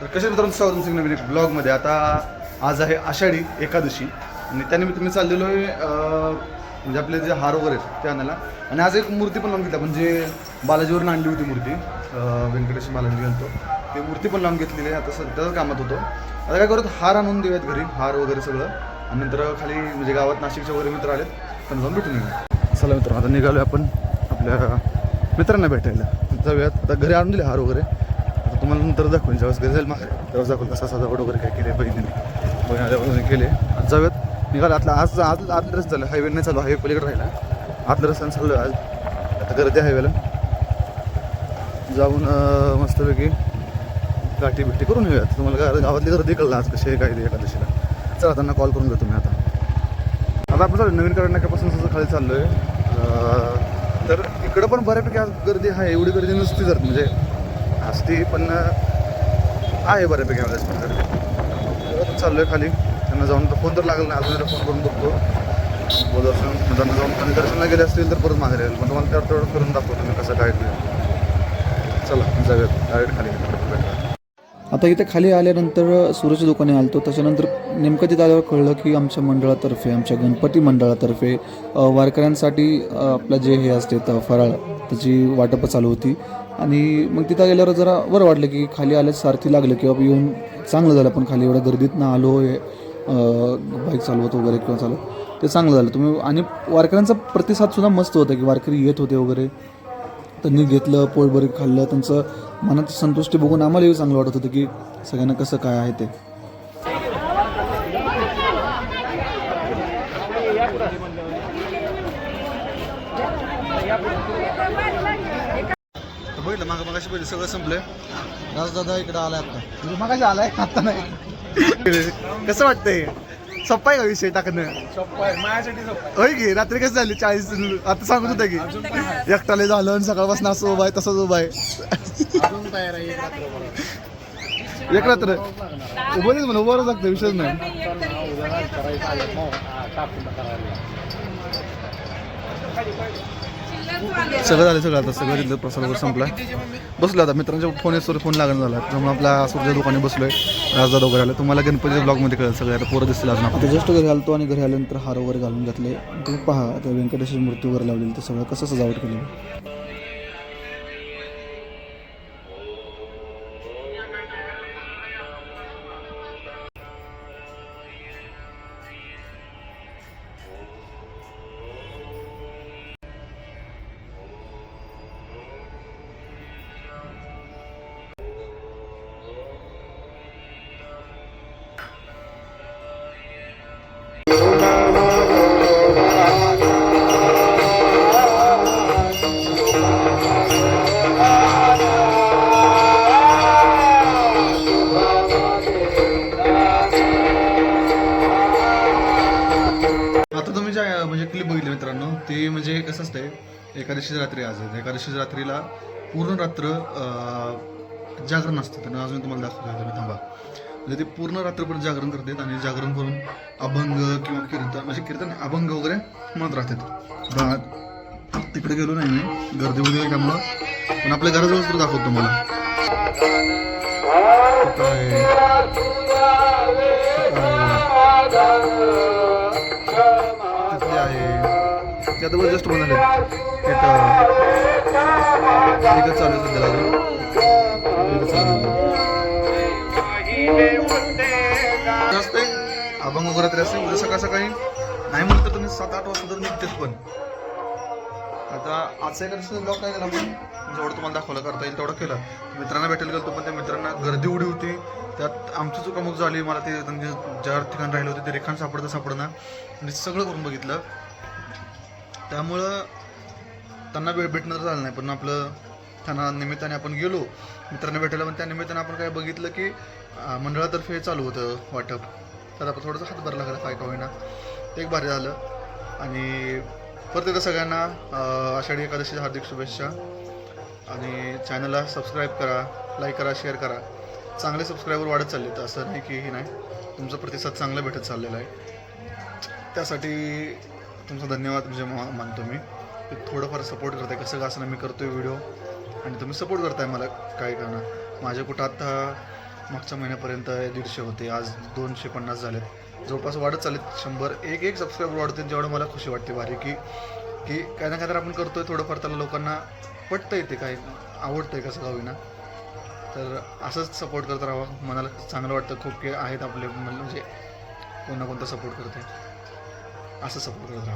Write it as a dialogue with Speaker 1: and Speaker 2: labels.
Speaker 1: तर कशा मित्रांनो स्वागत तुमचं नवीन एक ब्लॉगमध्ये आता आज आहे आषाढी एकादशी आणि त्यानिमित्त मी चाललेलो आहे म्हणजे आपले जे हार वगैरे आहेत ते आणायला. आणि आज एक मूर्ती पण लावून घेतली म्हणजे बालाजीवरून आणली होती मूर्ती व्यंकटेश बालाजी म्हणतो ती मूर्ती पण लावून घेतलेली आहे आता सध्या कामात होतो. आता काय करत हार आणून देऊयात घरी हार वगैरे सगळं. आणि नंतर खाली म्हणजे गावात नाशिकचे वगैरे मित्र आलेत त्यांना जाऊन भेटून येऊ चला मित्र आता निघालो आपण आपल्या मित्रांना भेटायला. जाऊयात. आता घरी आणून दिले हार वगैरे. तुम्हाला नंतर दाखवून. ज्यावेळेस घरी जाईल मागे तेव्हा दाखवून कसा सजावट वगैरे काय केले बहिणीने. बहिणी आल्यापासून केले आज जाऊयात. निघाला. आतला आज आज आतलं रस्ता झालं. हायवे नाही चालू हायवे पलीकडे राहिला. आतलं रस्त्यानं चाललो आज. आता गर्दी हायवेला जाऊन मस्तपैकी गाठी भेटी करून येऊयात. तुम्हाला काय गावातली गर्दी कळलं आज कशी आहे काय ते एकादशीला चला त्यांना कॉल करून घेतो मी आता. आता आपण चालू नवीन कडे नाक्यापासून खाली चाललो आहे तर इकडं पण बऱ्यापैकी आज गर्दी आहे. एवढी गर्दी नसती जर म्हणजे असती पण आहे बऱ्यापैकी आज पण चाललो आहे खाली. त्यांना जाऊन फोन तर लागला नाही अजून फोन करून बघतो. दर्शन त्यांना जाऊन आणि दर्शनला गेले असतील तर परत मागे राहील पण तुम्हाला तेवढं तेवढं करून दाखवतो मी कसं काय चला जाऊयात. डायरेक्ट खाली.
Speaker 2: आता इथे खाली आल्यानंतर सूरज दुकाने आलतो. त्याच्यानंतर नेमकं तिथे आल्यावर कळलं की आमच्या मंडळातर्फे आमच्या गणपती मंडळातर्फे वारकऱ्यांसाठी आपलं जे हे असते फराळ त्याची वाटपं चालू होती. आणि मग तिथं गेल्यावर जरा बरं वाटलं की खाली आल्यास सारथी लागलं की बाबा येऊन चांगलं झालं पण खाली एवढ्या गर्दीत ना आलो हे बाईक चालवत वगैरे किंवा चालवत ते चांगलं झालं. तुम्ही आणि वारकऱ्यांचा प्रतिसादसुद्धा मस्त होता की वारकरी येत होते वगैरे. त्यांनी घेतलं पोटभर खाल्लं त्यांचं मनात संतुष्टी बघून आम्हालाही चांगलं वाटत होतं की सगळ्यांना कसं काय आहे ते.
Speaker 1: बघितलं मागं मगाशी पहिले सगळं संपलंय. राजदादा इकडे आलाय आता. मगाशी आलाय आता नाही. कसं वाटतंय? सप्पाय का विषय टाकणं? होय की? रात्री कसं झाली? चाळीस आता सांगत होतं की एकटाले झालं आणि सकाळपासून असं उभा आहे तसंच उभा आहे. एक रात्र उभं म्हणून उभं लागतं विषयच नाही. सगळं झालं सगळं आता सगळं तिथलं प्रसाद वगैरे संपला बसलो आता मित्रांच्या फोन येतो फोन लागणं झाला. त्यामुळे आपल्या दुकाने बसलो आहे राजदादा वगैरे आलं. तुम्हाला गणपतीच्या ब्लॉगमध्ये कळलं सगळं. आता पोरं दिसतील अजून
Speaker 2: आता जस्ट घरी आलतो आणि घरी आल्यानंतर हार वगैरे घालून घातले. तुम्ही पहा त्या व्यंकटेश्वर मूर्ती वगैरे लावलेली ते सगळं कसं सजावट केलेलं
Speaker 1: ते म्हणजे कसं असतंय एकादशी रात्री आज आहे एकादशी रात्रीला पूर्ण रात्र जागरण असतं. त्यांना अजून तुम्हाला दाखवतो तुम्ही थांबा. म्हणजे ते पूर्ण रात्रभर जागरण करतात आणि जागरण करून अभंग किंवा कीर्तन म्हणजे कीर्तन अभंग वगैरे म्हणत राहतात. बा- तिकडे गेलो नाही मी. गर्दी वगैरे त्यामुळं. पण आपल्या घराजवळ तर दाखवतो तुम्हाला. ते जस्ट बंद एकच चालू आहे सध्याला अजून. चालू असते अभंग वगैरे तरी असते उद्या सकाळ सकाळी. नाही म्हणत तर तुम्ही सात आठ वाजता तर निघतेच पण. आता आजचा एक ब्लॉग काय केला आपण? जेवढं तुम्हाला दाखवलं करता येईल तेवढं केलं. मित्रांना भेटेल गेलो पण त्या मित्रांना गर्दी उडी होती. त्यात आमची चुकामुक झाली. मला ते त्यांचे ज्या ठिकाण राहिले होते ते रेखाण सापडतं सापडणं मी सगळं करून बघितलं. त्यामुळं त्यांना वेळ भेटणं तर झालं नाही. पण आपलं त्यांना निमित्ताने आपण गेलो मित्रांना भेटायला पण त्या निमित्ताने आपण काय बघितलं की मंडळातर्फे चालू होतं वाटप. तर आपण थोडंसं हातभार लागला काय का होईना. ते एक भारी झालं. आणि परत एकदा सगळ्यांना आषाढी एकादशीच्या हार्दिक शुभेच्छा. आणि चॅनलला सबस्क्राईब करा लाईक करा शेअर करा. चांगले सबस्क्रायबर वाढत चालले तर असं नाही की हे नाही. तुमचा प्रतिसाद चांगला भेटत चाललेला आहे. त्यासाठी तुमचा धन्यवाद म्हणजे मानतो मी. थोडंफार सपोर्ट करताय. कसं का असं मी करतोय व्हिडिओ आणि तुम्ही सपोर्ट करताय मला काय करणं माझ्या कुठं आता मागच्या महिन्यापर्यंत दीडशे होते. आज दोनशे पन्नास झालेत. जवळपास वाढत चालेत शंभर एक एक सबस्क्राईबर वाढते जेवढं मला खुशी वाटते भारी की की काय ना काय तर आपण करतोय थोडंफार. त्याला लोकांना पटतं येते काय आहे कसं का होईना तर असंच सपोर्ट करत राहावं. मनाला चांगलं वाटतं. खूप काही आहेत आपले. म्हणजे कोण ना कोणता सपोर्ट करते असं सपोर्ट करत